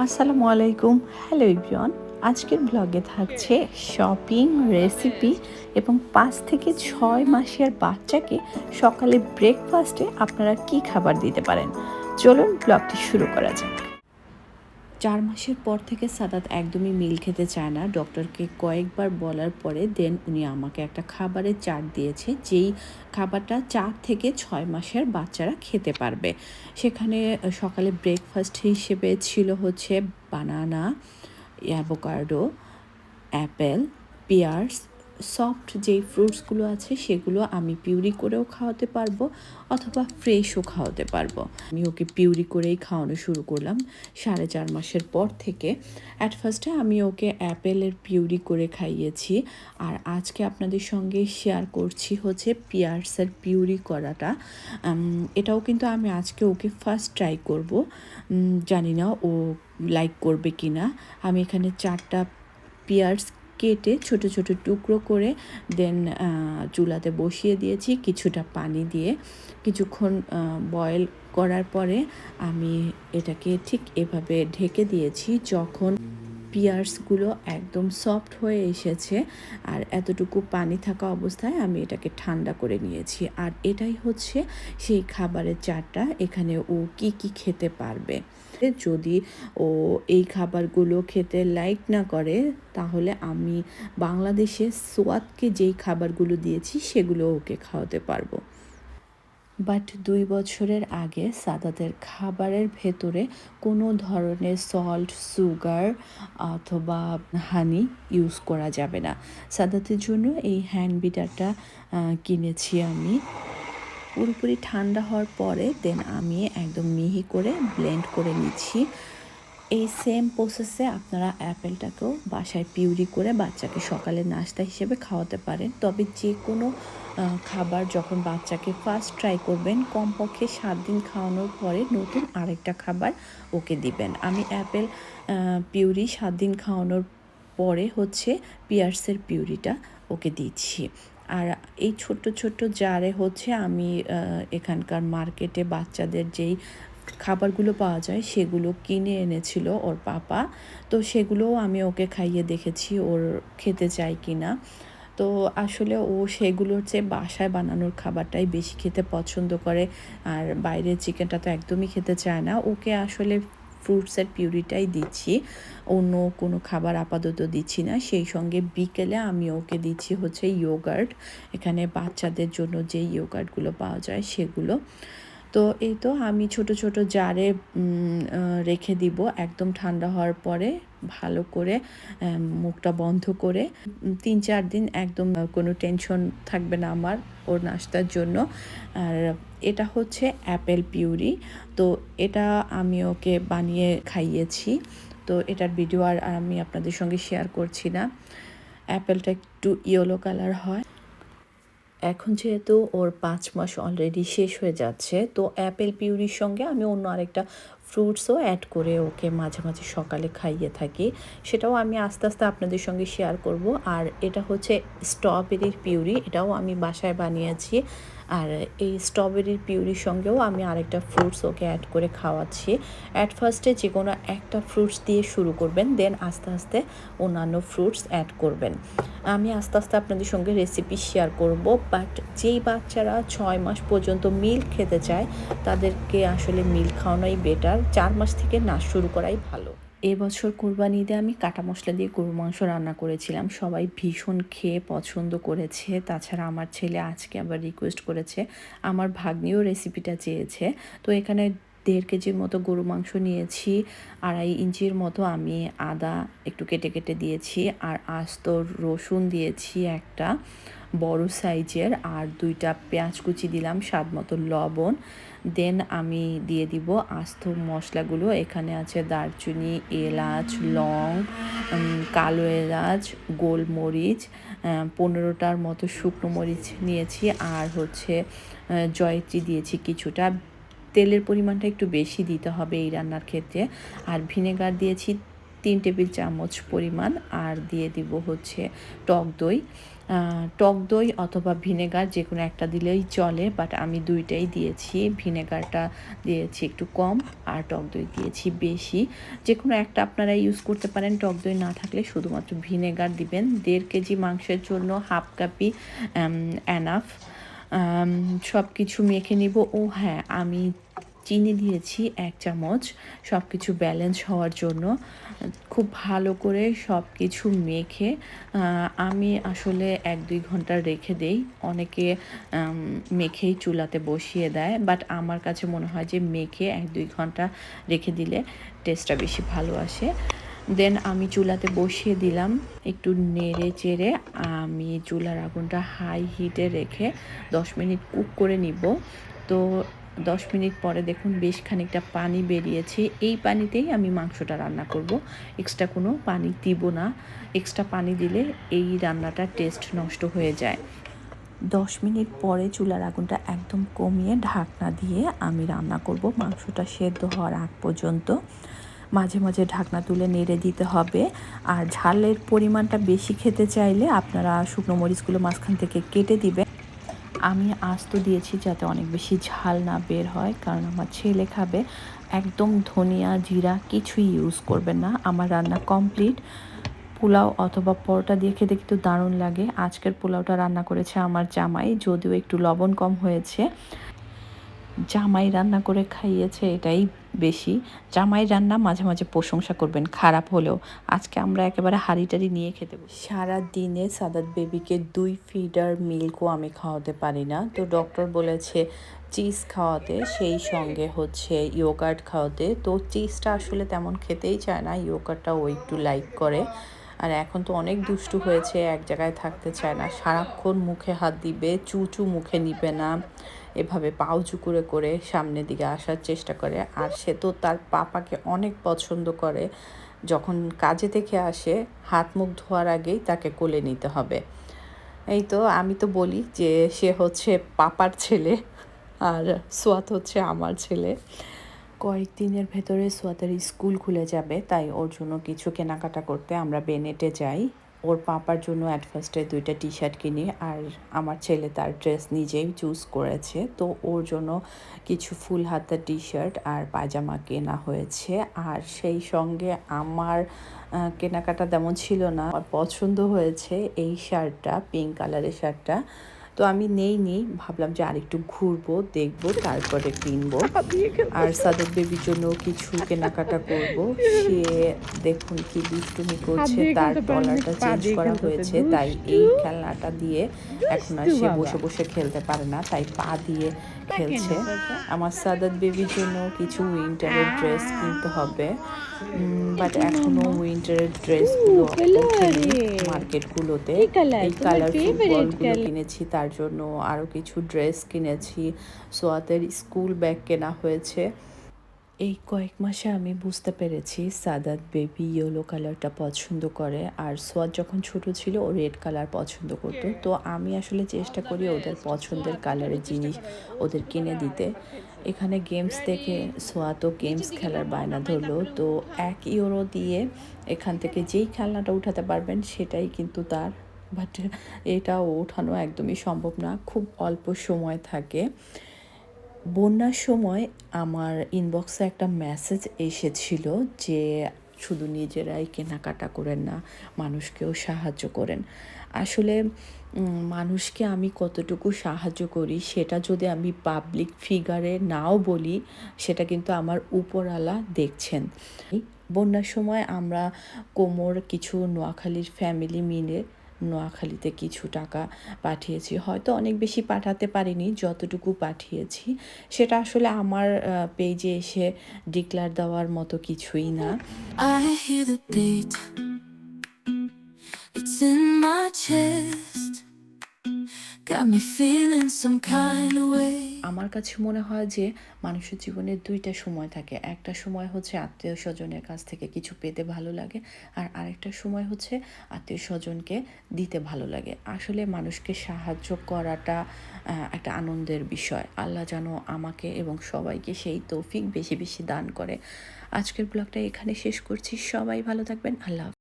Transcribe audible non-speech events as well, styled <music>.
আসসালামু আলাইকুম। হ্যালো ইভিয়ন আজকের ব্লগে থাকছে শপিং রেসিপি এবং পাঁচ থেকে ছয় মাসের বাচ্চাকে সকালে ব্রেকফাস্টে আপনারা কি খাবার দিতে পারেন? চলুন ব্লগটি শুরু করা যাক। চার মাসের পর থেকে সাদাত একদমই মিল খেতে চায় না। ডক্টরকে কয়েকবার বলার পরে দেন উনি আমাকে একটা খাবারের চার্ট দিয়েছে, যেই খাবারটা চার থেকে ছয় মাসের বাচ্চারা খেতে পারবে। সেখানে সকালে ব্রেকফাস্ট হিসেবে ছিল হচ্ছে banana avocado apple pears soft যেই ফ্রুটসগুলো আছে সেগুলো আমি পিউরি করেও খাওয়াতে পারব অথবা ফ্রেশও খাওয়াতে পারব। আমি ওকে পিউরি করেই খাওয়ানো শুরু করলাম সাড়ে চার মাসের পর থেকে। অ্যাট ফার্স্টে আমি ওকে অ্যাপেলের পিউরি করে খাইয়েছি আর আজকে আপনাদের সঙ্গে শেয়ার করছি হচ্ছে পিয়ার্সের পিউরি করাটা। এটাও কিন্তু আমি আজকে ওকে ফার্স্ট ট্রাই করব। জানি না ও লাইক করবে কি না আমি এখানে চারটা পিয়ার্স কেটে ছোট ছোট টুকরো করে দেন চুলাতে বসিয়ে দিয়েছি কিছুটা পানি দিয়ে। কিছুক্ষণ বয়েল করার পরে আমি এটাকে ঠিক এভাবে ঢেকে দিয়েছি যখন পিয়ার্সগুলো একদম সফট হয়ে এসেছে আর এতটুকু পানি থাকা অবস্থায় আমি এটাকে ঠান্ডা করে নিয়েছি। আর এটাই হচ্ছে সেই খাবারের চারটা এখানে ও কি কি খেতে পারবে। যদি ও এই খাবারগুলো খেতে লাইক না করে, তাহলে আমি বাংলাদেশে সোয়াদকে যেই খাবারগুলো দিয়েছি সেগুলো ওকে খাওয়াতে পারব। বাট দুই বছরের আগে সাদাতের খাবারের ভেতরে কোনো ধরনের সল্ট সুগার অথবা হানি ইউজ করা যাবে না। সাদাতের জন্য এই হ্যান্ড বিটারটা কিনেছি আমি। পুরোপুরি ঠান্ডা হওয়ার পরে দেন আমি একদম মিহি করে ব্লেন্ড করে নিচ্ছি। এই সেম প্রসেসে আপনারা অ্যাপেলটাকেও বাসায় পিউরি করে বাচ্চাকে সকালে নাস্তা হিসেবে খাওয়াতে পারেন। তবে যে কোনো খাবার যখন বাচ্চাকে ফার্স্ট ট্রাই করবেন, কমপক্ষে সাত দিন খাওয়ানোর পরে নতুন আরেকটা খাবার ওকে দিবেন। আমি অ্যাপেল পিউরি সাত দিন খাওয়ানোর পরে হচ্ছে পিয়ার্সের পিউরিটা ওকে দিচ্ছি। আর এই ছোট্ট ছোট্ট জারে হচ্ছে আমি এখানকার মার্কেটে বাচ্চাদের যেই খাবারগুলো পাওয়া যায় সেগুলো কিনে এনেছিল ওর পাপা। তো সেগুলোও আমি ওকে খাইয়ে দেখেছি ওর খেতে চাই কি না তো আসলে ও সেগুলোর চেয়ে বাসায় বানানোর খাবারটাই বেশি খেতে পছন্দ করে। আর বাইরের চিকেনটা তো একদমই খেতে চায় না। ওকে আসলে ফ্রুটসের পিউরিটাই দিচ্ছি। অন্য কোনো খাবার আপাতত দিচ্ছি না। সেই সঙ্গে বিকেলে আমি ওকে দিচ্ছি হচ্ছে ইয়োগার্ট এখানে বাচ্চাদের জন্য যে ইয়োগার্টগুলো পাওয়া যায় সেগুলো। তো এই তো আমি ছোট ছোট জারে রেখে দিব। একদম ঠান্ডা হওয়ার পরে ভালো করে মুখটা বন্ধ করে তিন চার দিন একদম কোনো টেনশন থাকবে না আমার ওর নাস্তার জন্য। আর এটা হচ্ছে অ্যাপেল পিউরি তো এটা আমি ওকে বানিয়ে খাইয়েছি। তো এটার ভিডিও আর আমি আপনাদের সঙ্গে শেয়ার করছি না। অ্যাপেলটা একটু ইয়েলো কালার হয়। এখন যেহেতু ওর পাঁচ মাস অলরেডি শেষ হয়ে যাচ্ছে, তো অ্যাপেল পিউরির সঙ্গে আমি অন্য আরেকটা ফ্রুটসও অ্যাড করে ওকে মাঝে মাঝে সকালে খাইয়ে থাকি, সেটাও আমি আস্তে আস্তে আপনাদের সঙ্গে শেয়ার করব। আর এটা হচ্ছে স্ট্রবেরির পিউরি এটাও আমি বাসায় বানিয়েছি। আর এই স্ট্রবেরির পিউরির সঙ্গেও আমি আরেকটা ফ্রুটস ওকে অ্যাড করে খাওয়াচ্ছি। অ্যাট ফার্স্টে যে কোনো একটা ফ্রুটস দিয়ে শুরু করবেন দেন আস্তে আস্তে অন্যান্য ফ্রুটস অ্যাড করবেন। আমি আস্তে আস্তে আপনাদের সঙ্গে রেসিপি শেয়ার করব বাট যেই বাচ্চারা ছয় মাস পর্যন্ত মিল্ক খেতে চায়, তাদেরকে আসলে মিল্ক খাওয়ানোই বেটার চার মাস থেকে নাচ শুরু করাই ভালো। এবছর কোরবানি ঈদে আমি কাটা মশলা দিয়ে গরু মাংস রান্না করেছিলাম। সবাই ভীষণ খেয়ে পছন্দ করেছে। তাছাড়া আমার ছেলে আজকে আবার রিকোয়েস্ট করেছে। আমার ভাগ্নিও রেসিপিটা চেয়েছে। তো এখানে দেড় কেজির মতো গরু মাংস নিয়েছি। আড়াই ইঞ্চির মতো আমি আদা একটু কেটে কেটে দিয়েছি। আর আস্ত রসুন দিয়েছি একটা। বড় সাইজের। আর দুইটা পেঁয়াজ কুচি দিলাম, স্বাদ মতো লবণ। দেন আমি দিয়ে দিব আস্ত মশলাগুলো। এখানে আছে দারচিনি, এলাচ, লং কালো এলাচ, গোলমরিচ পনেরোটার মতো শুকনো মরিচ নিয়েছি আর হচ্ছে জয়ত্রী দিয়েছি কিছুটা। তেলের পরিমাণটা একটু বেশি দিতে হবে এই রান্নার ক্ষেত্রে। আর ভিনেগার দিয়েছি তিন টেবিল চামচ পরিমাণ। আর দিয়ে দিব হচ্ছে টক দই। টক দই অথবা ভিনেগার যে কোনো একটা দিলেই চলে বাট আমি দুইটাই দিয়েছি। ভিনেগারটা দিয়েছি একটু কম আর টক দই দিয়েছি বেশি। যে কোনো একটা আপনারা ইউজ করতে পারেন, টক দই না থাকলে শুধুমাত্র ভিনেগার দিবেন। দেড় কেজি মাংসের জন্য হাফ কাপি অ্যানাফ সব কিছু মেখে নিব। ও হ্যাঁ আমি চিনি দিয়েছি এক চামচ। সব কিছু ব্যালেন্স হওয়ার জন্য। খুব ভালো করে সব কিছু মেখে আমি আসলে এক দুই ঘণ্টা রেখে দেই। অনেকে মেখেই চুলাতে বসিয়ে দেয় বাট আমার কাছে মনে হয় যে মেখে এক দুই ঘণ্টা রেখে দিলে টেস্টটা বেশি ভালো আসে। দেন আমি চুলাতে বসিয়ে দিলাম একটু নেড়ে চেড়ে। আমি চুলার আগুনটা হাই হিটে রেখে দশ মিনিট কুক করে নিব। তো দশ মিনিট পরে দেখুন বেশ খানিকটা পানি বেরিয়েছে। এই পানিতেই আমি মাংসটা রান্না করব। এক্সট্রা কোনো পানি দিব না। এক্সট্রা পানি দিলে এই রান্নাটার টেস্ট নষ্ট হয়ে যায়। দশ মিনিট পরে চুলার আগুনটা একদম কমিয়ে ঢাকনা দিয়ে আমি রান্না করব। মাংসটা সেদ্ধ হওয়ার আগ পর্যন্ত। মাঝে মাঝে ঢাকনা তুলে নেড়ে দিতে হবে। আর ঝালের পরিমাণটা বেশি খেতে চাইলে আপনারা শুকনো মরিচগুলো মাঝখান থেকে কেটে দিবেন। আমি আস্ত দিয়েছি যাতে অনেক বেশি ঝাল না বের হয়, কারণ আমার ছেলে খাবে একদম ধনিয়া, জিরা কিছুই ইউজ করবে না। আমার রান্না কমপ্লিট পোলাও অথবা পরোটা দিয়ে খেতে কিন্তু দারুণ লাগে। আজকের পোলাওটা রান্না করেছে আমার জামাই, যদিও একটু লবণ কম হয়েছে। জামাই রান্না করে খাইয়েছে এটাই বেশি। জামাই রান্না মাঝে মাঝে প্রশংসা করবেন, খারাপ হলেও। আজকে আমরা একেবারে হাঁড়ি টাড়ি নিয়ে খেতে বসি। সারা দিনে সাদাত বেবিকে দুই ফিডার মিল্কও আমি খাওয়াতে পারি না। তো ডক্টর বলেছে, চিজ খাওয়াতে, সেই সঙ্গে হচ্ছে ইয়োগার্ট খাওয়াতে। তো চিজটা আসলে তেমন খেতেই চায় না ইয়োগার্টটা ও একটু লাইক করে। আর এখন তো অনেক দুষ্টু হয়েছে, এক জায়গায় থাকতে চায় না। সারাক্ষণ মুখে হাত দিবে, চুচু মুখে নিবে না। এভাবে পাউচু করে করে সামনের দিকে আসার চেষ্টা করে। আর সে তো তার পাপাকে অনেক পছন্দ করে। যখন কাজে থেকে আসে, হাত মুখ ধোয়ার আগেই তাকে কোলে নিতে হবে। এই তো আমি তো বলি যে, সে হচ্ছে পাপার ছেলে আর সোয়াত হচ্ছে আমার ছেলে। কয়েকদিনের ভেতরে সোয়াতের স্কুল খুলে যাবে, তাই ওর জন্য কিছু কেনাকাটা করতে আমরা বেনেটে যাই। ওর পাপার জন্য অ্যাট দুইটা টি শার্ট কিনি আর আমার ছেলে তার ড্রেস নিজেই চুজ করেছে। তো ওর জন্য কিছু ফুল হাতা টি শার্ট আর পায়জামা কেনা হয়েছে। আর সেই সঙ্গে আমার কেনাকাটা তেমন ছিল না। পছন্দ হয়েছে এই শার্টটা পিঙ্ক কালারের শার্টটা। তো আমি নেই নি ভাবলাম যে আরেকটু ঘুরবো দেখব তারপরে কিনবো। <laughs> আর সাদক বেবির জন্য কিছু কেনাকাটা করব। সে দেখুন কি দুষ্টুমি করছে তার টলারটা চেঞ্জ করা হয়েছে তাই এই খেলনাটা দিয়ে এখন আর সে বসে বসে খেলতে পারে না। তাই পা দিয়ে খেলছে। আমার সাদাত বেবির জন্য কিছু উইন্টারের ড্রেস কিনতে হবে। বাট এখনও উইন্টারের ড্রেসগুলো? মার্কেটগুলোতে এই কালার favorite কিনেছি তার জন্য আরও কিছু ড্রেস কিনেছি। সোয়াতের স্কুল ব্যাগ কেনা হয়েছে। এই কয়েক মাসে আমি বুঝতে পেরেছি সাদাত বেবি ইয়েলো কালারটা পছন্দ করে আর সোয়াদ যখন ছোট ছিল ও রেড কালার পছন্দ করতো। তো আমি আসলে চেষ্টা করি ওদের পছন্দের কালারের জিনিস ওদের কিনে দিতে। এখানে গেমস দেখে সোয়াতও গেমস খেলার বায়না ধরলো। তো এক ইউরো দিয়ে এখান থেকে যেই খেলনাটা উঠাতে পারবেন সেটাই কিন্তু তার। বাট এটা ওঠানো একদমই সম্ভব না, খুব অল্প সময় থাকে। বন্যার সময় আমার ইনবক্সে একটা মেসেজ এসেছিল যে শুধু নিজেরাই কেনাকাটা করেন না, মানুষকেও সাহায্য করেন। আসলে মানুষকে আমি কতটুকু সাহায্য করি সেটা যদি আমি পাবলিক ফিগারে নাও বলি, সেটা কিন্তু আমার উপরওয়ালা দেখছেন। বন্যার সময় আমরা কোমর, কিছু নোয়াখালীর ফ্যামিলি মিলে নোয়াখালীতে কিছু টাকা পাঠিয়েছি হয়তো অনেক বেশি পাঠাতে পারিনি, যতটুকু পাঠিয়েছি সেটা আসলে আমার পেজে এসে ডিক্লার দেওয়ার মতো কিছুই না. It's in my chest. আমার কাছে মনে হয় যে মানুষের জীবনে দুইটা সময় থাকে। একটা সময় হচ্ছে আত্মীয় স্বজনের কাছ থেকে কিছু পেতে ভালো লাগে আর আরেকটা সময় হচ্ছে আত্মীয় স্বজনকে দিতে ভালো লাগে। আসলে মানুষকে সাহায্য করাটা একটা আনন্দের বিষয়। আল্লাহ যেন আমাকে এবং সবাইকে সেই তৌফিক বেশি বেশি দান করে। আজকের ব্লগটা এখানে শেষ করছি। সবাই ভালো থাকবেন। আল্লাহ।